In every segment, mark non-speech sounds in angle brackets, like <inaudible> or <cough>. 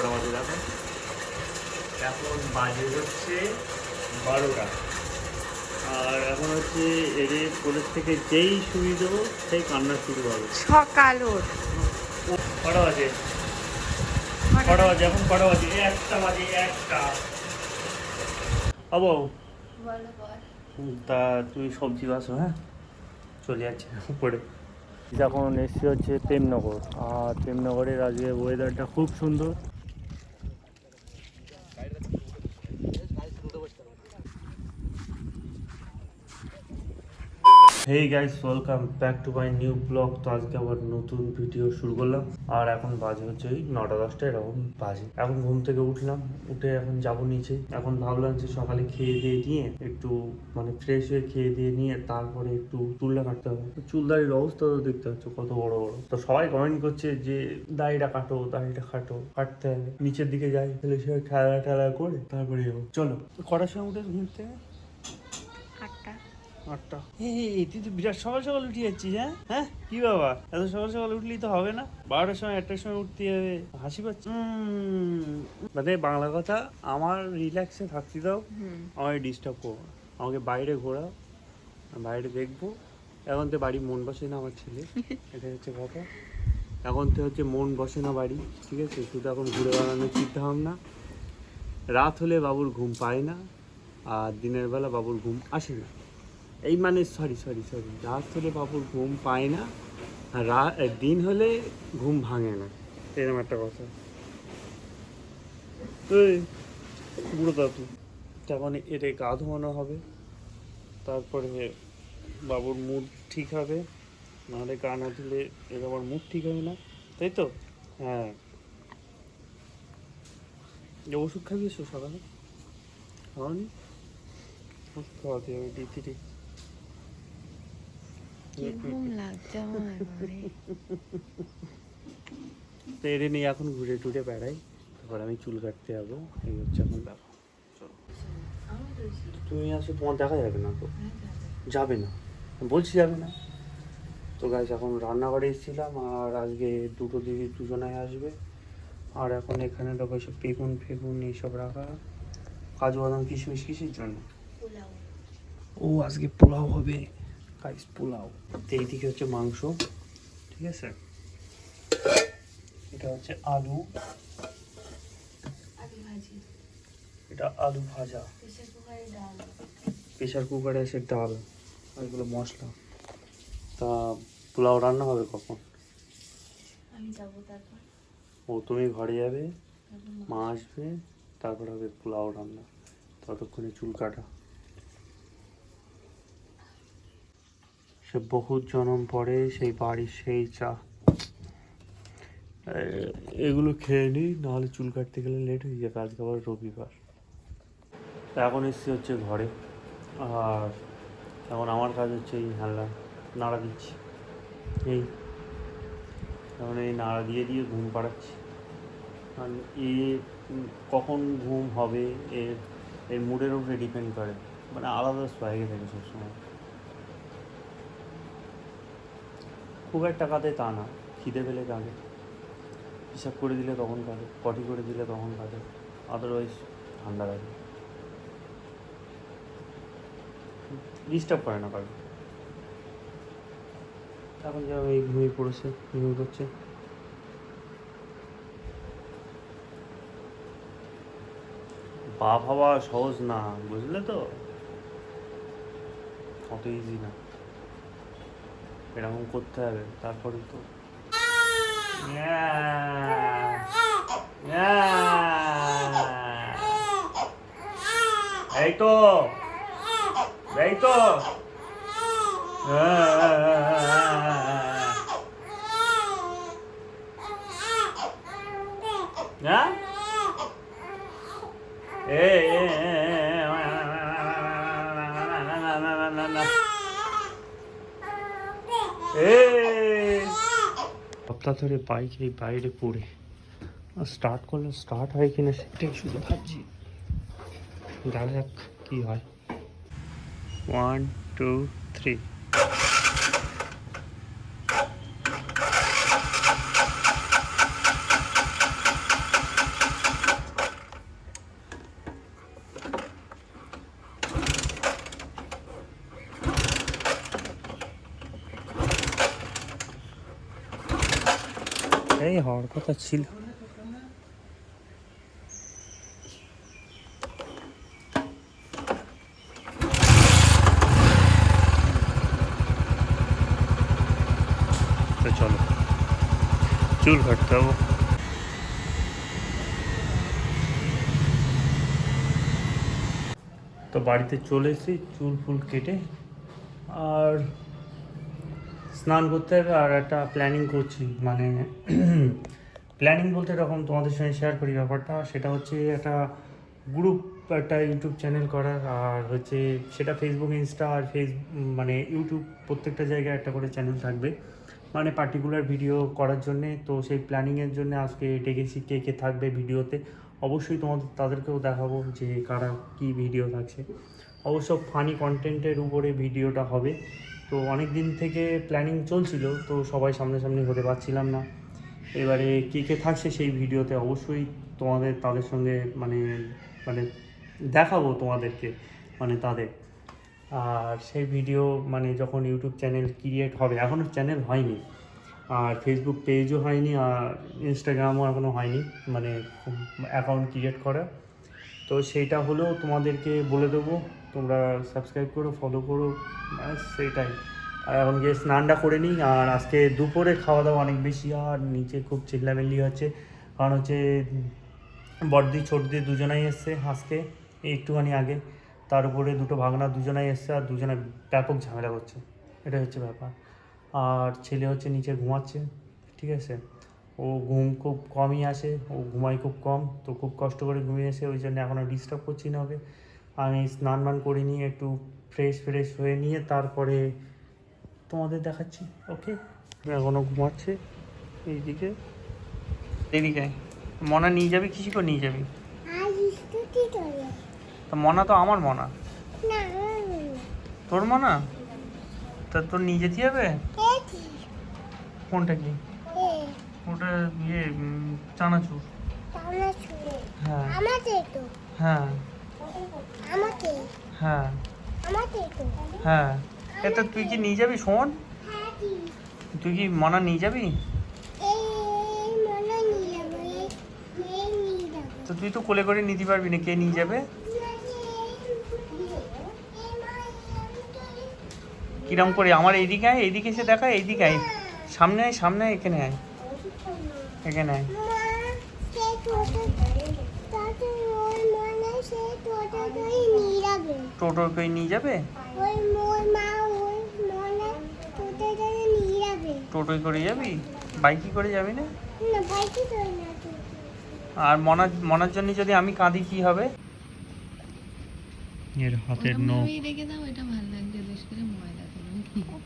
কটা বাজে দেখো। এখন বাজে হচ্ছে বারোটা। আর এখন হচ্ছে এদের কলেজ থেকে যেই শুয়ে দেবো সেই কান্না শুরু হবে সকাল ওর। কটা বাজে। কটা বাজে এখন কটা বাজে। একটা বাজে একটা। আবো। তা তুই সবজি বাসো হ্যাঁ? চলে যাচ্ছে উপরে। এখন এসছি হচ্ছে প্রেমনগর। আর প্রেমনগরের আজকে ওয়েদারটা খুব সুন্দর। Hey guys welcome back to my new vlog তো আজকে আবার নতুন ভিডিও শুরু করলাম। আর এখন বাজে হচ্ছে ওই নটা দশটা এরকম বাজে। এখন ঘুম থেকে উঠলাম, উঠে এখন যাব নিচে। এখন ভাবলাম যে সকালে খেয়ে দিয়ে নিয়ে, একটু মানে ফ্রেশ হয়ে খেয়ে দিয়ে নিয়ে তারপরে একটু চুলটা কাটতে হবে। তো চুল দাড়ির অবস্থা তো দেখতে হচ্ছে কত বড় বড়। তো সবাই কমেন্ট করছে যে দাড়িটা কাটো দাড়িটা কাটো, কাটতে হবে। নিচের দিকে যাই, তাহলে সে ঠেলা ঠেলা করে তারপরে চলো কটার সময় উঠে আটটা আটটা। এই তুই তো বিরাট সকাল সকাল উঠে যাচ্ছিস হ্যাঁ? হ্যাঁ? কি বাবা এত সকাল সকাল উঠলেই তো হবে না। বারোটার সময় একটার সময় উঠতে হবে। হাসি পাচ্ছে মানে বাংলা কথা আমার রিল্যাক্সে থাকতে দাও। আমাকে ডিস্টার্ব করো আমাকে বাইরে ঘোরাও। বাইরে দেখব। এখন তো বাড়ি মন বসে না আমার ছেলে। <laughs> এটা হচ্ছে কথা। এখন তো হচ্ছে মন বসে না বাড়ি ঠিক আছে? শুধু এখন ঘুরে বেড়ানোর চিন্তা ভাবনা রাত হলে বাবুর ঘুম পায় না আর দিনের বেলা বাবুর ঘুম আসে না। এই মানে সরি সরি সরি রাত হলে বাবুর ঘুম পায় না, আর দিন হলে ঘুম ভাঙে না। এরকম একটা কথা। বুড়ো দাদু। তখন এর গা ধোয়ানো হবে, তারপরে বাবুর মুড ঠিক হবে, নাহলে গা না দিলে এর আবার মুড ঠিক হবে না, তাই তো? হ্যাঁ। ওষুধ খাইয়েছো সকালে? খাওয়ানি ওষুধ খাওয়াতে হবে ডি কি ঘুম লাগছে আমার। তো এর নিয়ে এখন ঘুরে টুরে বেড়াই। তারপর আমি চুল কাটতে যাব এই হচ্ছে এখন ব্যাপার। তুমি আসো তোমার দেখা যাবে না তো? যাবে না। বলছি যাবে না। তো গাছ এখন রান্নাঘরে এসেছিলাম আর আজকে দুটো দিদি দুজনায় আসবে। আর এখন এখানে দেখো সব বেগুন ফেগুন এইসব রাখা। কাজু বাদাম কিশমিশ কিসের জন্য? ও আজকে পোলাও হবে। গাইস পোলাও এইদিকে হচ্ছে মাংস ঠিক আছে? এটা হচ্ছে আলু। এটা আলু ভাজা। প্রেশার কুকারে আছে ডাল আর এগুলো মশলা। তা পোলাও রান্না হবে কখন? আমি যাব তারপর। ও তুমি ঘরে যাবে মা আসবে তারপর হবে পোলাও রান্না। ততক্ষণে চুল কাটা। সে বহুত জনম পরে সেই বাড়ির সেই চা। এগুলো খেয়ে নিই নাহলে চুল কাটতে গেলে লেট হয়ে যাবে আজকে আবার রবিবার। এখন এসছি হচ্ছে ঘরে, আর এখন আমার কাজ হচ্ছে এই হাল্লা, নাড়া দিচ্ছি। এই, এখন এই নাড়া দিয়ে দিয়ে ঘুম পাড়াচ্ছি। আর এ, কখন ঘুম হবে, এর এর মুডের উপরে ডিপেন্ড করে। মানে আলাদা সোয়াগে থাকে সবসময়। খুব একটা কাঁদে তা না। খিদে পেলে কাঁদে। হিসাব করে দিলে তখন কাঁদে পটি করে দিলে তখন কাঁদে। আদারওয়াইজ ঠান্ডা লাগে। ডিস্টার্ব করে না কারণ এখন যা এই ঘুমিয়ে পড়েছে, ঘুমিয়ে পড়ছে বাপ হওয়া সহজ না, বুঝলে তো? অত ইজি না। এরকম করতে হবে তারপরে তো এই তো এই তো হ্যাঁ সপ্তাহ ধরে বাইক এই বাইরে পড়ে। স্টার্ট করলে স্টার্ট হয় কিনা সেটাই শুধু ভাবছি। দেখা যাক কি হয়? ওয়ান টু থ্রি হওয়ার কথা ছিল তো চলো চুল কাটতে হব তো বাড়িতে চলে এসেছি চুল ফুল কেটে আর স্নান করতে হবে আর একটা প্ল্যানিং করছি। মানে <clears throat> প্ল্যানিং বলতে এরকম তোমাদের সঙ্গে শেয়ার করি ব্যাপারটা। সেটা হচ্ছে একটা গ্রুপ একটা ইউটিউব চ্যানেল করার। আর হচ্ছে সেটা ফেসবুক ইনস্টা আর ফেস মানে ইউটিউব প্রত্যেকটা জায়গায় একটা করে চ্যানেল থাকবে। মানে পার্টিকুলার ভিডিও করার জন্যে। তো সেই প্ল্যানিংয়ের জন্য আজকে ডেকেছি কে কে থাকবে ভিডিওতে অবশ্যই তোমাদের, তাদেরকেও দেখাবো যে কারা কী ভিডিও থাকছে। অবশ্য ফানি কন্টেন্টের উপরে ভিডিওটা হবে। তো অনেক দিন থেকে প্ল্যানিং চলছিল, তো সবাই সামনাসামনি হতে পারছিলাম না। এবারে কে কে থাকছে সেই ভিডিওতে অবশ্যই তোমাদের, তাদের সঙ্গে মানে মানে দেখাবো তোমাদেরকে মানে তাদের। আর সেই ভিডিও মানে যখন ইউটিউব চ্যানেল ক্রিয়েট হবে, এখনও চ্যানেল হয়নি। আর ফেসবুক পেজও হয়নি, আর ইনস্টাগ্রামও এখনও হয়নি মানে অ্যাকাউন্ট ক্রিয়েট করা তো সেইটা হলেও তোমাদেরকে বলে দেবো। তোমরা সাবস্ক্রাইব করো ফলো করো সেইটাই। আর এখন গিয়ে স্নানটা করে নিই, আর আজকে দুপুরে খাওয়া দাওয়া অনেক বেশি, আর নিচে খুব চিল্লামিল্লি হচ্ছে। কারণ হচ্ছে বড়দি ছোটদি দুজনাই এসছে আজকে, একটুখানি আগে। তার উপরে দুটো ভাগনা দুজনাই এসছে, আর দুজনে ব্যাপক ঝামেলা করছে। এটা হচ্ছে ব্যাপার। আর ছেলে হচ্ছে নিচে ঘুমাচ্ছে, ঠিক আছে? ও ঘুম খুব কমই আসে ও ঘুমায় খুব কম তো খুব কষ্ট করে ঘুমিয়ে এসে ওই জন্য এখনও ডিস্টার্ব করছি না ওকে। আমি স্নান মান করে নিয়ে একটু ফ্রেশ ফ্রেশ হয়ে নিয়ে তারপরে তোমাদের দেখাচ্ছি ওকে? এখনও ঘুমাচ্ছে এইদিকে। এদিকে মনা নিয়ে যাবি? কিছু করে নিয়ে যাবি? মনা তো আমার মনা। তোর মনা? তা তোর নিয়ে যেতে হবে? কোনটা কি? ওটা ইয়ে চানাচুর। হ্যাঁ। হ্যাঁ। হ্যাঁ। হ্যাঁ। এটা তুই কি নিয়ে যাবি? শোন। হ্যাঁ তুই কি মনা নিয়ে যাব। তো তুই তো কোলে করে নিতে পারবি না কে নিয়ে যাবে? কিরম করে? আমার এইদিকে আয় এইদিকে এসে দেখা এইদিকে আয়। সামনে আয় সামনে আয় এখানে আয়। এখানে টোটো কই নিয়ে যাবে? করে যাবি? বাইকে করে যাবি না? আর মনা মনার জন্য যদি আমি কাঁদি কি হবে? এর হাতের নখ।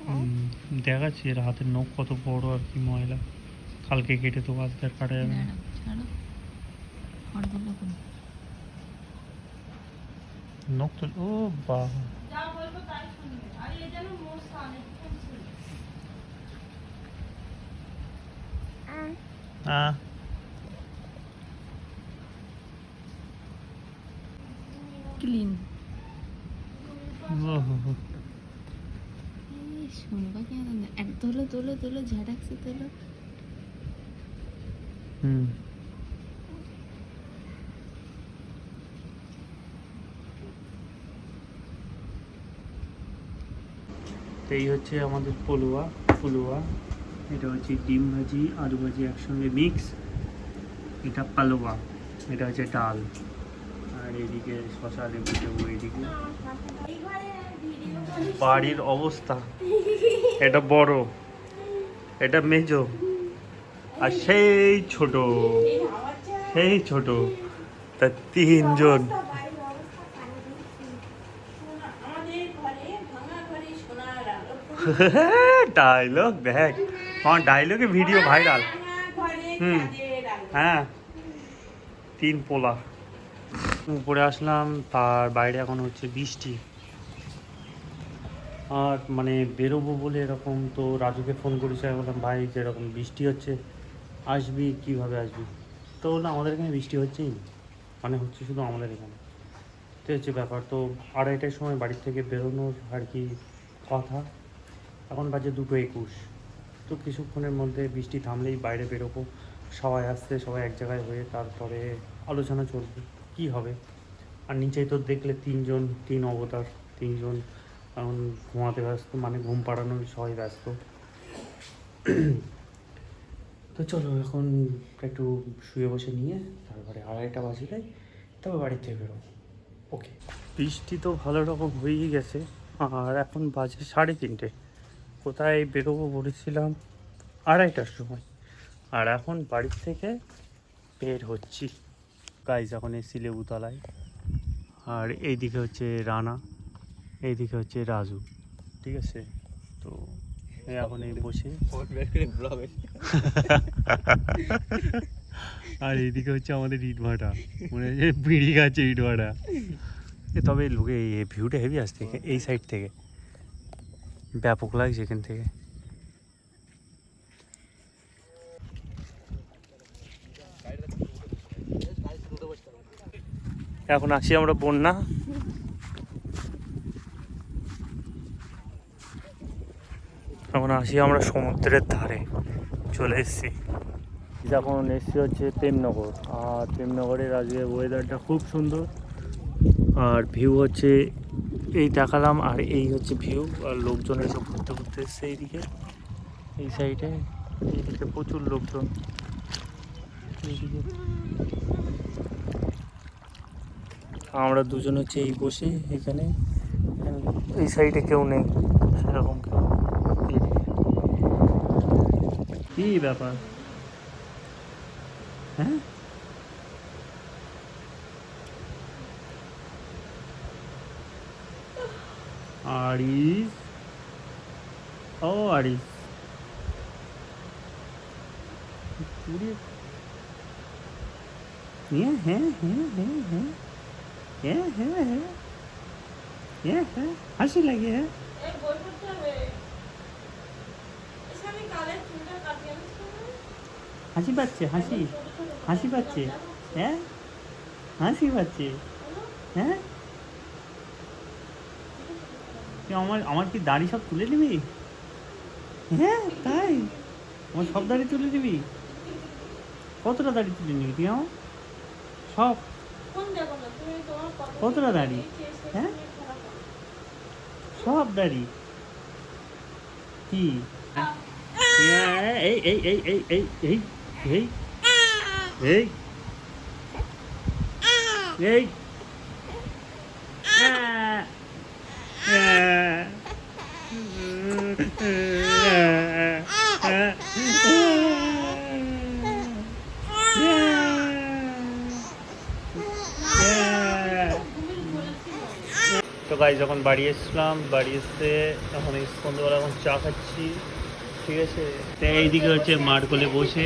হুম, দেখাচ্ছি এর হাতের নখ কত বড় আর কি ময়লা। কালকে কেটে তো আজকে আর কাটা যাবে না দাঁড়াও ছাড়ো খড়গুলো করো নখ তো ও বাহ হ্যাঁ ক্লিন ওহো শুনবা কি এক তোলো তোলো তোলো ঝাড়াকছে তোলো হুম তো এই হচ্ছে আমাদের পলুয়া, ফুলুয়া। এটা হচ্ছে ডিম ভাজি, আলু ভাজি একসঙ্গে মিক্স এটা পালোয়া, এটা হচ্ছে ডাল। আর এদিকে শশা লেবু লেবু এদিকে। বাড়ির অবস্থা। এটা বড়, এটা মেজো। আর সেই ছোট সেই ছোট, তা তিনজন। <laughs> ডায়লগ দেখ আমার ডায়লগে ভিডিও ভাইরাল। হুম হ্যাঁ তিন পোলা। উপরে আসলাম, তার বাইরে এখন হচ্ছে বৃষ্টি। আর মানে বেরোবো বলে এরকম তো রাজুকে ফোন করেছে বললাম, ভাই যেরকম বৃষ্টি হচ্ছে? আসবি, কীভাবে আসবি? তো বলল আমাদের এখানে বৃষ্টি হচ্ছেই। মানে হচ্ছে শুধু আমাদের এখানে। তো হচ্ছে ব্যাপার, তো আড়াইটার সময় বাড়ির থেকে বেরোনোর আর কি কথা। এখন বাজে দুটো একুশ। তো কিছুক্ষণের মধ্যে বৃষ্টি থামলেই বাইরে বেরোবো। সবাই আসছে, সবাই এক জায়গায় হয়ে তারপরে আলোচনা চলবে, কি হবে? আর নিচেই তো দেখলে তিনজন, তিন অবতার, তিনজন এখন ঘুমাতে ব্যস্ত মানে ঘুম পাড়ানোর সবাই ব্যস্ত। তো চলো এখন একটু শুয়ে বসে নিয়ে তারপরে আড়াইটা বাজে বাজলে তবে বাড়ি থেকে বেরোবো। ওকে বৃষ্টি তো ভালো রকম হয়েই গেছে, আর এখন বাজে সাড়ে তিনটে। কোথায় বেরোবো বলেছিলাম আড়াইটার সময়। আর এখন বাড়ির থেকে বের হচ্ছি। গাইজ এখন এসছি লেবুতলায়। আর এইদিকে হচ্ছে রানা, এইদিকে হচ্ছে রাজু। ঠিক আছে? তো এখন এই বসে। আর এইদিকে হচ্ছে আমাদের ইট ভাটা। মনে হচ্ছে বিড়ি গাছে ইট ভাটা। এ তবে লোকে এই ভিউটা হেভি আসছে এই সাইড থেকে। ব্যাপক লাগছে এখান থেকে। এখন আসি আমরা বন্যা। এখন আসি আমরা সমুদ্রের ধারে। চলে এসেছি। যখন এসছি হচ্ছে প্রেমনগর। আর প্রেমনগরের আজকে ওয়েদারটা খুব সুন্দর। আর ভিউ হচ্ছে এই দেখালাম, আর এই হচ্ছে ভিউ আর লোকজন এসব ঘুরতে ঘুরতে এসছে এইদিকে। এই সাইডে এইদিকে প্রচুর লোকজন। এইদিকে। আমরা দুজন হচ্ছে এই বসে, এখানে। এই সাইডে কেউ নেই, সেরকম কেউ এইদিকে। কি ব্যাপার হ্যাঁ আরিস ও আরিস পুরি হ্যাঁ হ্যাঁ হ্যাঁ হ্যাঁ হ্যাঁ হ্যাঁ হ্যাঁ হ্যাঁ হ্যাঁ হ্যাঁ হাসি লাগে হ্যাঁ হাসি পাচ্ছে, হাসি হাসি পাচ্ছে হ্যাঁ? হাসি পাচ্ছে হ্যাঁ? আমার আমার কি দাড়ি সব তুলে নিবি? হ্যাঁ তাই। আমার সব দাড়ি তুলে নিবি? কতটা দাড়ি তুলে নিবি তুই আমার? সব। কতটা দাড়ি? হ্যাঁ? সব দাড়ি। কি? এই এই এই এই এই এই এই এই এই তো গাই যখন বাড়ি এসছিলাম বাড়ি এসে এখন সন্ধ্যেবেলা এখন চা খাচ্ছি ঠিক আছে? তো এইদিকে হচ্ছে মাঠ কোলে বসে,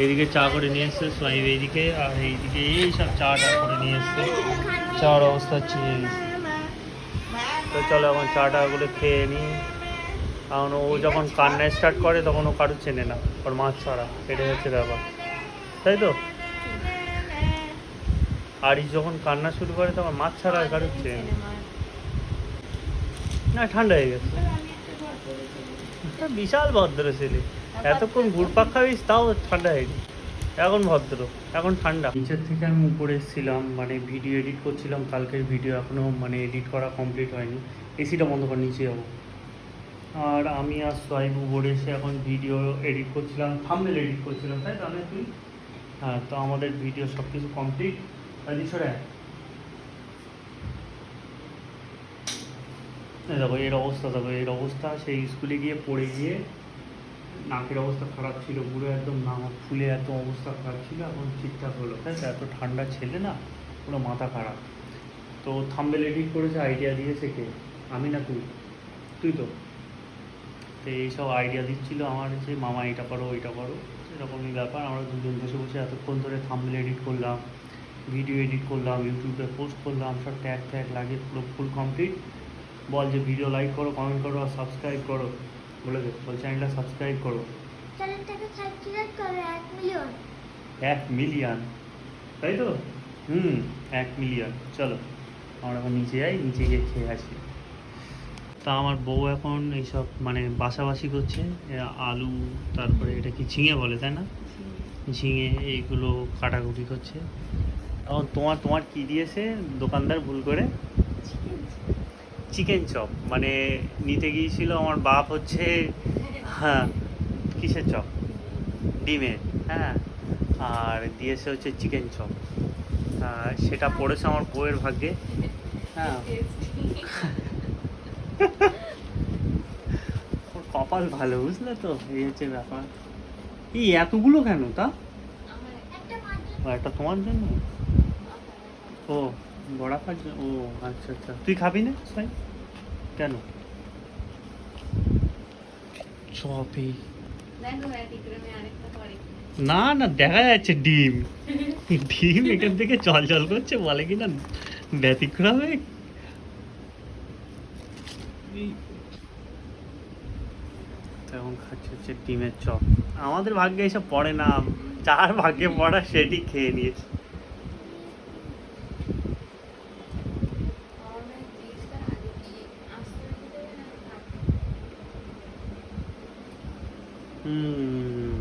এইদিকে চা করে নিয়ে এসছে, সোয়াইব এইদিকে, আর এইদিকে এই সব চা টা করে নিয়ে এসছে। চার অবস্থা হচ্ছে। তো চলো এখন চা টাগুলো খেয়ে নিই কারণ ও যখন কান্না স্টার্ট করে, তখন ও কারুর চেনে না, ওর মাছ ছাড়া। এটাই হচ্ছে ব্যাপার। তাই তো? আর যখন কান্না শুরু করে, তখন মাছ ছাড়া আর কারুর চেনে। না, ঠান্ডা হয়ে গেছে। একটা বিশাল ভদ্র ছেলে। এতক্ষণ ঘুরপাক খাবিস তাও ঠান্ডা হয়নি। এখন ভদ্র, এখন ঠান্ডা। নিচের থেকে আমি উপরে এসেছিলাম মানে ভিডিও এডিট করছিলাম, কালকের ভিডিও এখনও মানে এডিট করা কমপ্লিট হয়নি। এসিটা বন্ধ করে, নিচে যাব। আর আমি আর সোয়াইব উপরে এসে এখন ভিডিও এডিট করছিলাম থাম্বনেল এডিট করছিলাম, তাই তাহলে তুই? হ্যাঁ তো আমাদের ভিডিও সব কিছু কমপ্লিট সরে আয়। এই দেখো এর অবস্থা দেখো এর অবস্থা, সেই স্কুলে গিয়ে পড়ে গিয়ে নাকের অবস্থা খারাপ ছিল, পুরো একদম নাক ফুলে এত অবস্থা খারাপ ছিল, এখন ঠিকঠাক হলো। তাই তো এত ঠান্ডা ছেলে না, পুরো মাথা খারাপ। তো থাম্বেল এডিট করেছে আইডিয়া দিয়েছে কে? আমি না তুই? তুই তো? তো এইসব আইডিয়া দিচ্ছিল আমার যে, মামা, এটা করো, ওইটা করো। এরকমই ব্যাপার, আমরা দুজন বসে বসে এতক্ষণ ধরে থাম্বেল এডিট করলাম ভিডিও এডিট করলাম ইউটিউবে পোস্ট করলাম, সব ট্যাগ ট্যাগ লাগিয়ে পুরো ফুল কমপ্লিট বল যে ভিডিও লাইক করো কমেন্ট করো আর সাবস্ক্রাইব করো। বলে দে বল চ্যানেলটা সাবস্ক্রাইব করো। চ্যানেলটাকে সাবস্ক্রাইব করো এক মিলিয়ন এক মিলিয়ন তাই তো? হুম এক মিলিয়ন চলো আমরা এখন নিচে যাই নিচে গিয়ে খেয়ে আসি। তা আমার বউ এখন এইসব মানে বাসাবাসি করছে আলু তারপরে এটা কি ঝিঙে বলে তাই না? ঝিঙে। এইগুলো কাটাকুটি করছে। এখন তোমার তোমার কি দিয়েছে? দোকানদার ভুল করে? চিকেন চপ মানে নিতে গিয়েছিল আমার বাপ হচ্ছে হ্যাঁ কিসের চপ ডিমের হ্যাঁ আর দিয়েছে হচ্ছে চিকেন চপ সেটা পড়েছে আমার বউয়ের ভাগ্যে হ্যাঁ। ওর কপাল ভালো বুঝলে তো? এই হচ্ছে ব্যাপার। এই এতগুলো কেন তা? একটা একটা তোমার জন্য? ও বড়া খাওয়ার জন্য ও আচ্ছা আচ্ছা। তুই খাবি না? সাই? কেন? পরে না না দেখা যাচ্ছে ডিম। ডিম এখান থেকে চল চল করছে বলে কি না ব্যতিক্রমে এখন খাচ্ছে হচ্ছে ডিমের চপ। আমাদের ভাগ্যে এসব পড়ে না। যার ভাগ্যে পড়া সেটি খেয়ে নিয়েছে আমার জিনিসটা আগে দিয়ে আসতে দেবে না থাকবে হুম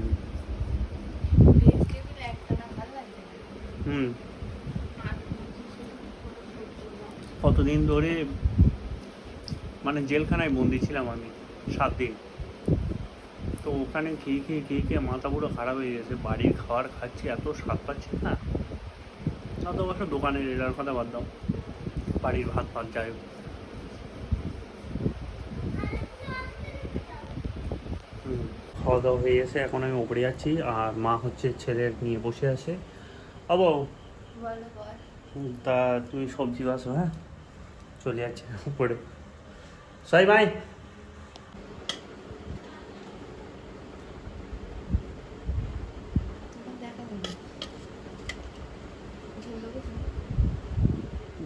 ভেজিটেবল একটা না ভালো লাগবে না হুম আর কিছু কোনো সবজি না কতদিন ধরে মানে জেলখানায় বন্দি ছিলাম আমি সাত দিন। তো ওখানে খেয়ে খেয়ে খেয়ে খেয়ে মাথা পুরো খারাপ হয়ে গেছে বাড়ির খাবার খাচ্ছি এত স্বাদ পাচ্ছি না। অত বছর দোকানের এটার কথা বাদ দাও বাড়ির ভাত ভাত যাই হোক। খাওয়া দাওয়া হয়ে গেছে এখন আমি উপরে যাচ্ছি আর মা হচ্ছে ছেলের নিয়ে বসে আছে। হুম, তা তুমি সবজি বাসো হ্যাঁ? চলে যাচ্ছে উপরে। সাই ভাই।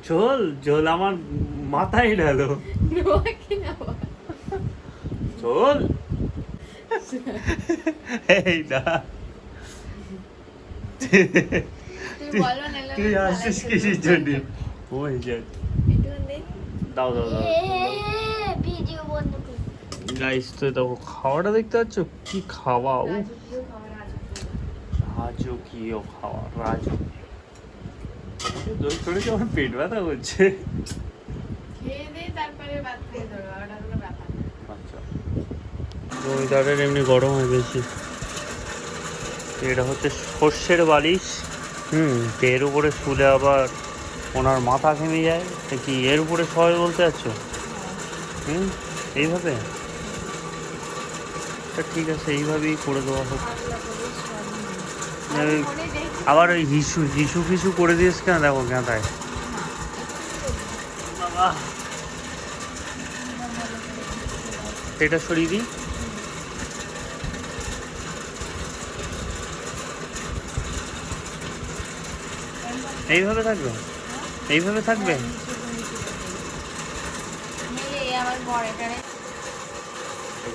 ঝোল ঝোল আমার মাথায় ঢালো। ঝোল? এই না। তুই আসছিস কিসের জন্য? ওই যে একটু দে দাও দাও দাও। ভিডিও গাইস তো দেখো, খাওয়াটা দেখতে পাচ্ছ? কি খাওয়া? ও রাজকীয় খাওয়া, রাজকীয়। দই করে আমার পেট ব্যথা করছে? না আচ্ছা এমনি গরম হয়ে গেছে এটা হচ্ছে সর্ষের বালিশ। হুম এর উপরে শুলে আবার ওনার মাথা ঘেমে যায়। তা কি এর উপরে সবাই বলতে যাচ্ছ? হুম? এইভাবে? তা ঠিক আছে এইভাবেই করে দেওয়া হোক। আবার ওই হিসু হিসু ফিসু করে দিয়েছ কেন? দেখো গাঁদায় বাবা। এটা সরিয়ে দিই। এইভাবে থাকবে? এইভাবে থাকবে?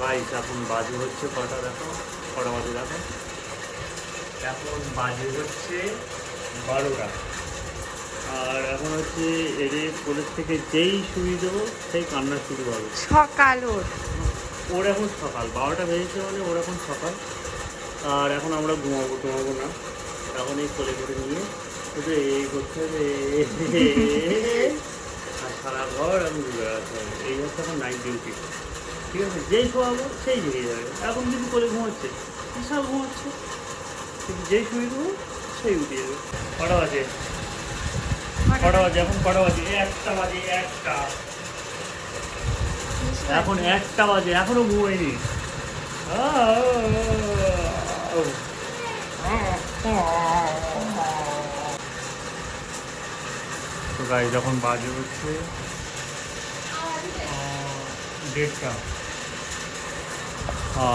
গাইস এখন বাজে হচ্ছে কটা দেখো? কটা বাজে দেখো? এখন বাজে হচ্ছে বারোটা। আর এখন হচ্ছে এদের কলেজ থেকে যেই শুয়ে দেবো সেই কান্না শুরু হবে সকাল ওর। ওর এখন সকাল। বারোটা বেজেছে মানে ওর এখন সকাল। আর এখন আমরা ঘুমাবো ঘুমাবো না। এখন এই কোলে করে নিয়ে এই করতে হবে ঘর আমি বেড়াতে এই ঠিক আছে? যেই সেই যাবে। এখন ঘুমাচ্ছে। কিন্তু যেই শুয়ে দেবো সেই কটা বাজে? কটা বাজে? এখন কটা বাজে? একটা বাজে একটা। এখন একটা বাজে। এখনও ঘুমাইনি তো গাড়ি যখন বাজে হচ্ছে দেড়টা।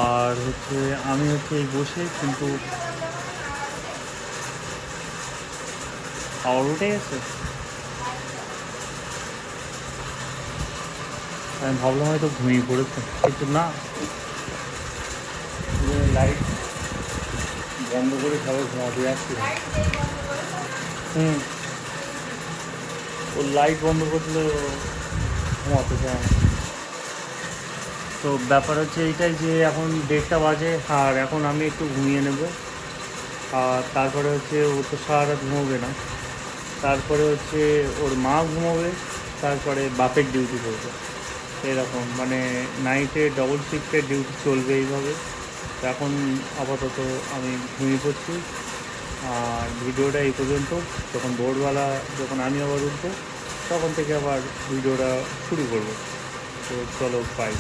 আর হচ্ছে আমি হচ্ছে এই বসে, কিন্তু খাওয়ার উঠে গেছে? আমি ভাবলাম হয়তো ঘুমিয়ে পড়েছে, কিন্তু না। লাইট বন্ধ করে সবাই ঘুমাতে যাচ্ছি। হুম। ও লাইট বন্ধ করলে ঘুমাতে চায় না। তো ব্যাপার হচ্ছে এইটাই যে এখন দেড়টা বাজে, আর এখন আমি একটু ঘুমিয়ে নেব। আর তারপরে হচ্ছে ও তো সারা রাত ঘুমোবে না। তারপরে হচ্ছে ওর মা ঘুমোবে, তারপরে বাপের ডিউটি করবে। এরকম মানে নাইটে ডবল শিফটের ডিউটি চলবে এইভাবে। এখন আপাতত আমি ঘুমিয়ে পড়ছি। আর ভিডিওটা এই পর্যন্ত। যখন ভোরবেলা যখন আমি আবার উঠবো, তখন থেকে আবার ভিডিওটা শুরু করব। তো চলো পাই